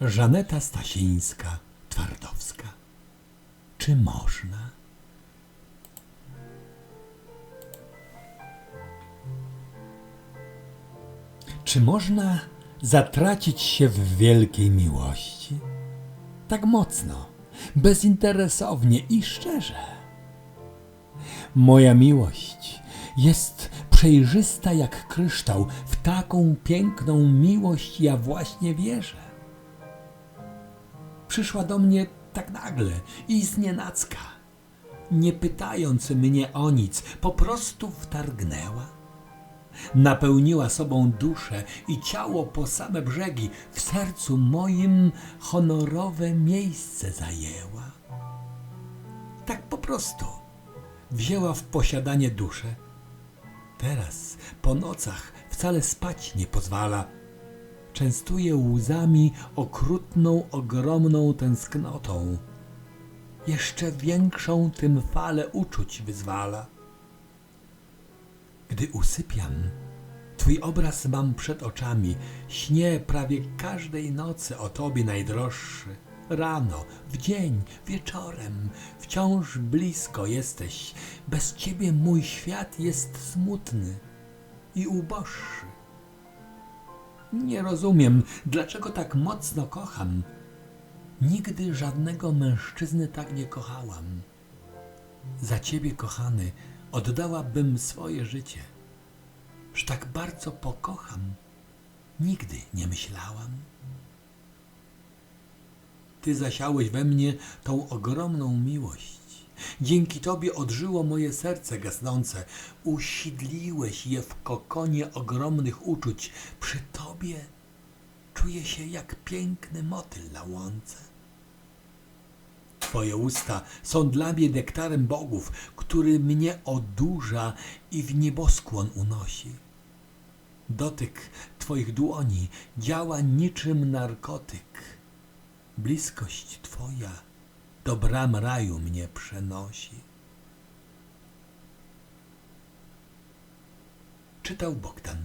Żaneta Stasińska-Twardowska. Czy można? Czy można zatracić się w wielkiej miłości? Tak mocno, bezinteresownie i szczerze. Moja miłość jest przejrzysta jak kryształ. W taką piękną miłość ja właśnie wierzę. Przyszła do mnie tak nagle i znienacka, nie pytając mnie o nic, po prostu wtargnęła. Napełniła sobą duszę i ciało po same brzegi, w sercu moim honorowe miejsce zajęła. Tak po prostu wzięła w posiadanie duszę. Teraz po nocach wcale spać nie pozwala. Częstuje łzami okrutną, ogromną tęsknotą. Jeszcze większą tym falę uczuć wyzwala. Gdy usypiam, Twój obraz mam przed oczami, śnię prawie każdej nocy o Tobie najdroższy. Rano, w dzień, wieczorem, wciąż blisko jesteś. Bez Ciebie mój świat jest smutny i uboższy. Nie rozumiem, dlaczego tak mocno kocham. Nigdy żadnego mężczyzny tak nie kochałam. Za ciebie, kochany, oddałabym swoje życie. Że tak bardzo pokocham, nigdy nie myślałam. Ty zasiałeś we mnie tą ogromną miłość. Dzięki Tobie odżyło moje serce gasnące. Usidliłeś je w kokonie ogromnych uczuć. Przy Tobie czuję się jak piękny motyl na łące. Twoje usta są dla mnie nektarem bogów, który mnie odurza i w nieboskłon unosi. Dotyk Twoich dłoni działa niczym narkotyk. Bliskość Twoja do bram raju mnie przenosi. Czytał Bogdan.